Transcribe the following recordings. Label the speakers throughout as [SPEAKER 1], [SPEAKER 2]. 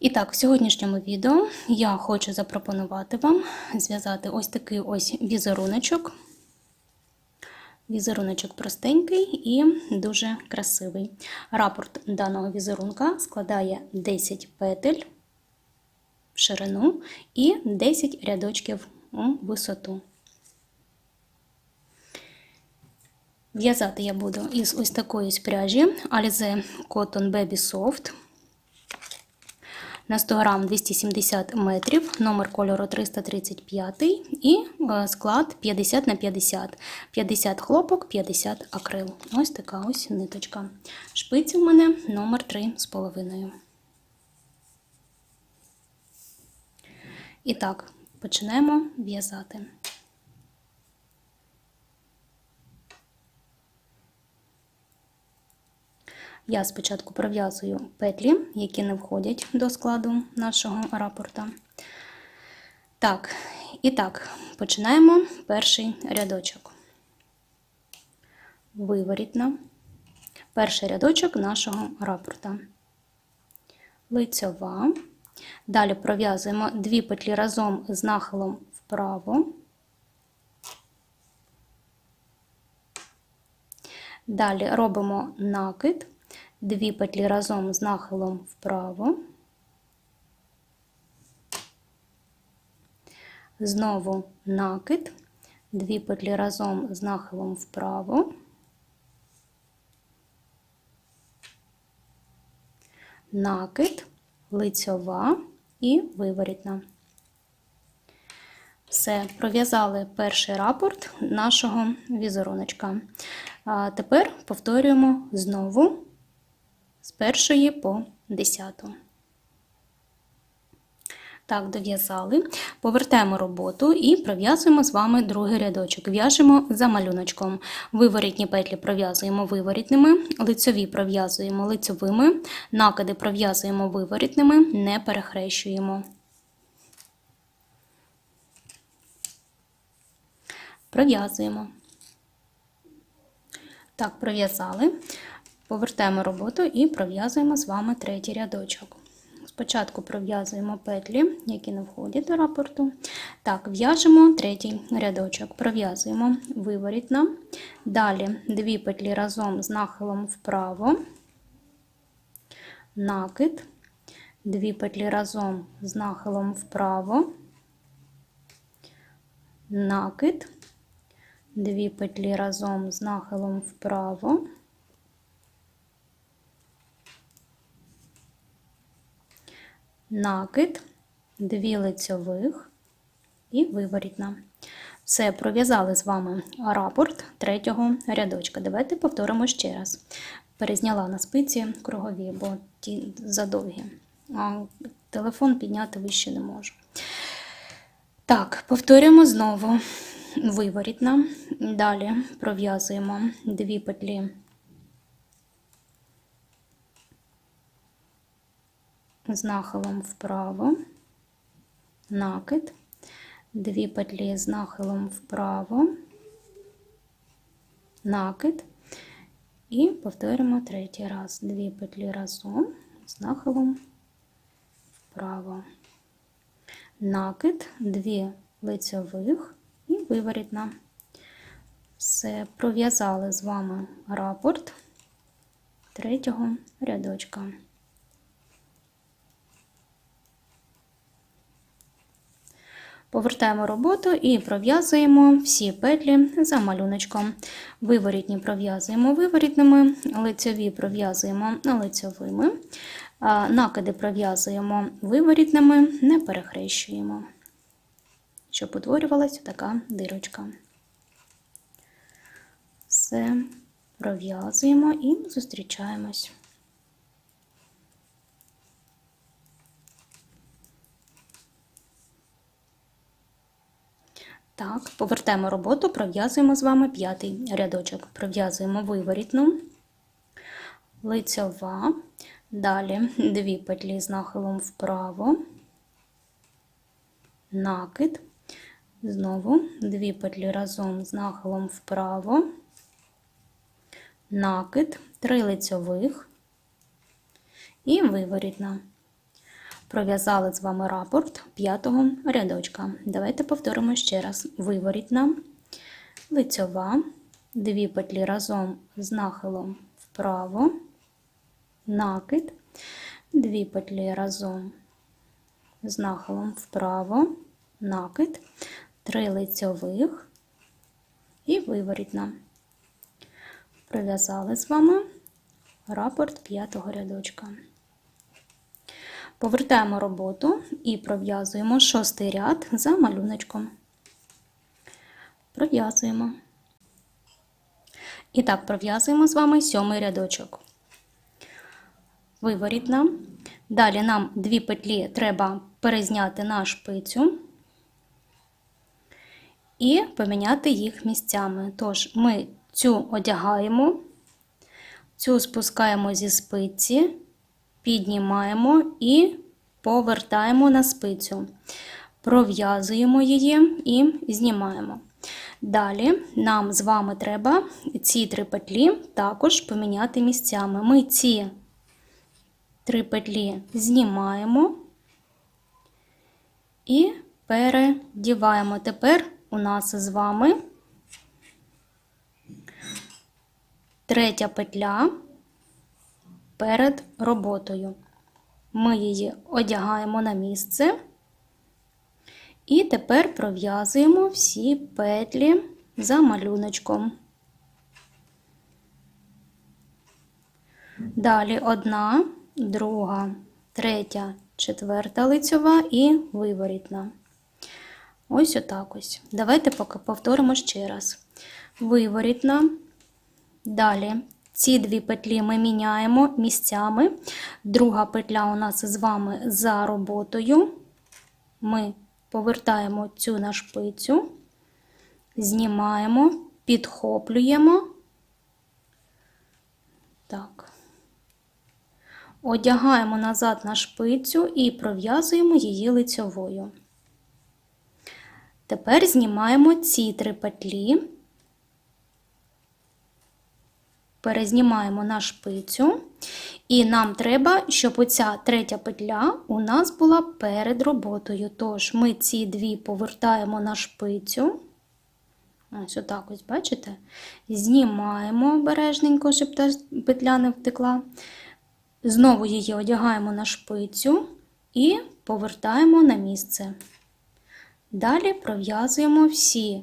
[SPEAKER 1] І так, в сьогоднішньому відео я хочу запропонувати вам зв'язати ось такий ось візеруночок. Візеруночок простенький і дуже красивий. Рапорт даного візерунка складає 10 петель в ширину і 10 рядочків у висоту. В'язати я буду із ось такої пряжі Alize Cotton Baby Soft на 100 грам 270 метрів, номер кольору 335 і е, склад 50 на 50, 50 хлопок, 50 акрил. Ось така ось ниточка. Шпиці в мене номер 3,5. І так, починаємо в'язати. Я спочатку пров'язую петлі, які не входять до складу нашого рапорта. Так, і так, починаємо перший рядочок. Виворітна. Перший рядочок нашого рапорта. Лицьова. Далі пров'язуємо дві петлі разом з нахилом вправо. Далі робимо накид дві петлі разом з нахилом вправо, знову накид, дві петлі разом з нахилом вправо, накид, лицьова і виворітна. Все, пров'язали перший рапорт нашого візеруночка. А тепер повторюємо знову з першої по десяту. Так, дов'язали. Повертаємо роботу і пров'язуємо з вами другий рядочок. В'яжемо за малюночком. Виворітні петлі пров'язуємо виворітними, лицьові пров'язуємо лицьовими, накиди пров'язуємо виворітними, не перехрещуємо. Пров'язуємо. Так, пров'язали. Повертаємо роботу і пров'язуємо з вами третій рядочок. Спочатку пров'язуємо петлі, які не входять до рапорту. Так, в'яжемо третій рядочок, пров'язуємо виворітно. Далі дві петлі разом з нахилом вправо, накид, дві петлі разом з нахилом вправо, накид, дві петлі разом з нахилом вправо. Накид, дві лицьових і виворітна. Все, пров'язали з вами рапорт третього рядочка. Давайте повторимо ще раз. Перезняла на спиці кругові, бо ті задовгі. А телефон підняти вище не можу. Так, повторюємо знову виворітна. Далі пров'язуємо дві петлі з нахилом вправо, накид, дві петлі з нахилом вправо, накид, і повторимо третій раз. Дві петлі разом з нахилом вправо, накид, дві лицьових і виворітна. Все, пров'язали з вами рапорт третього рядочка. Повертаємо роботу і пров'язуємо всі петлі за малюночком. Виворітні пров'язуємо виворітними, лицьові пров'язуємо лицьовими, накиди пров'язуємо виворітними, не перехрещуємо, щоб утворювалася така дирочка. Все, пров'язуємо і зустрічаємось. Так, повертаємо роботу, пров'язуємо з вами п'ятий рядочок. Пров'язуємо виворітну, лицьова, далі дві петлі з нахилом вправо, накид, знову дві петлі разом з нахилом вправо, накид, три лицьових. І виворітна. Пров'язали з вами рапорт п'ятого рядочка. Давайте повторимо ще раз: виворітна, лицьова, дві петлі разом з нахилом вправо, накид, дві петлі разом з нахилом вправо, накид, три лицьових. І виворітна. Пров'язали з вами рапорт п'ятого рядочка. Повертаємо роботу і пров'язуємо шостий ряд за малюночком. Пров'язуємо. І так, пров'язуємо з вами сьомий рядочок. Виворітна. Далі нам дві петлі треба перезняти на шпицю і поміняти їх місцями. Тож, ми цю одягаємо, цю спускаємо зі спиці піднімаємо і повертаємо на спицю, пров'язуємо її і знімаємо. Далі нам з вами треба ці три петлі також поміняти місцями. Ми ці три петлі знімаємо і передіваємо. Тепер у нас з вами третя петля перед роботою. Ми її одягаємо на місце. І тепер пров'язуємо всі петлі за малюночком. Далі одна, друга, третя, четверта лицьова і виворітна. Ось отак ось. Давайте поки повторимо ще раз. Виворітна, далі ці дві петлі ми міняємо місцями. Друга петля у нас з вами за роботою. Ми повертаємо цю на шпицю, знімаємо, підхоплюємо. Так. Одягаємо назад на шпицю і пров'язуємо її лицьовою. Тепер знімаємо ці три петлі. Перезнімаємо на шпицю, і нам треба, щоб оця третя петля у нас була перед роботою. Тож ми ці дві повертаємо на шпицю. Ось отак ось, бачите? Знімаємо обережненько, щоб та петля не втекла. Знову її одягаємо на шпицю і повертаємо на місце. Далі пров'язуємо всі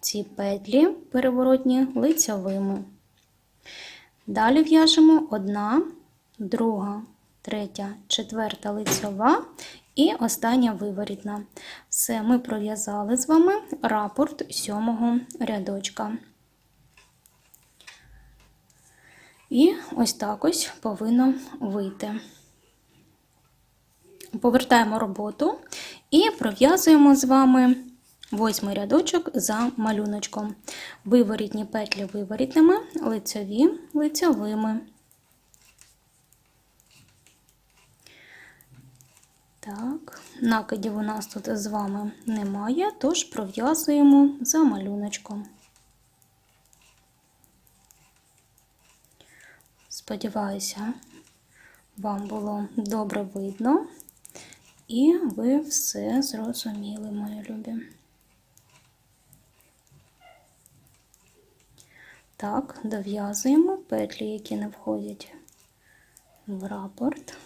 [SPEAKER 1] ці петлі переворотні лицьовими. Далі в'яжемо одна, друга, третя, четверта лицьова і остання виворітна. Все, ми пров'язали з вами рапорт сьомого рядочка. І ось так ось повинно вийти. Повертаємо роботу і пров'язуємо з вами Восьмий рядочок за малюночком. Виворітні петлі виворітними, лицеві лицевими. Так, накидів у нас тут з вами немає, тож пров'язуємо за малюночком. Сподіваюся, вам було добре видно, і ви все зрозуміли, мої любі. Так, дов'язуємо петлі, які не входять в рапорт.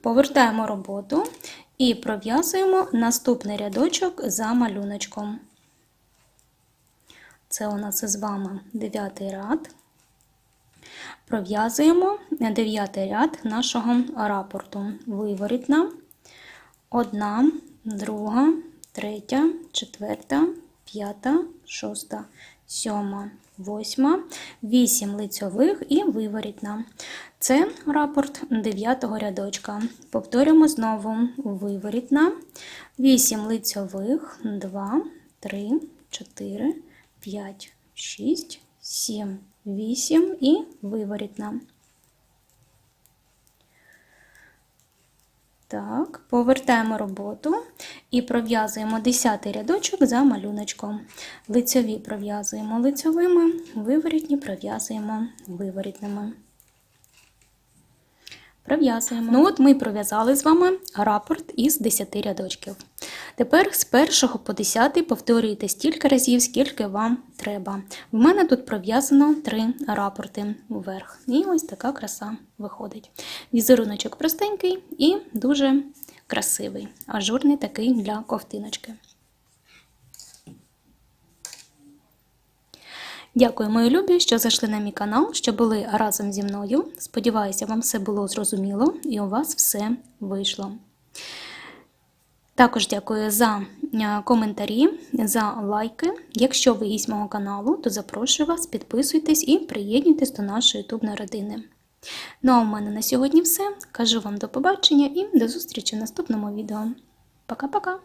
[SPEAKER 1] Повертаємо роботу і пров'язуємо наступний рядочок за малюночком. Це у нас із вами дев'ятий ряд. Пров'язуємо дев'ятий ряд нашого рапорту. Виворітна, одна, друга, третя, четверта, п'ята, шоста, сьома, восьма, 8 лицьових і виворітна. Це рапорт 9 рядочка. Повторюємо знову виворітна, 8 лицьових, 2, 3, 4, 5, 6, 7, 8 і виворітна. Так, повертаємо роботу і пров'язуємо 10 рядочок за малюночком. Лицьові пров'язуємо лицьовими, виворітні пров'язуємо виворітними. Пров'язуємо. Ну от ми пров'язали з вами рапорт із 10 рядочків. Тепер з 1 по 10 повторюйте стільки разів, скільки вам треба. В мене тут пров'язано 3 рапорти вверх. І ось така краса виходить. Візеруночок простенький і дуже красивий, ажурний такий для ковтиночки. Дякую, мої любі, що зайшли на мій канал, що були разом зі мною. Сподіваюся, вам все було зрозуміло і у вас все вийшло. Також дякую за е, коментарі, за лайки. Якщо ви гість мого каналу, то запрошую вас, підписуйтесь і приєднуйтесь до нашої ютубної родини. Ну а у мене на сьогодні все. Кажу вам до побачення і до зустрічі в наступному відео. Пока-пока!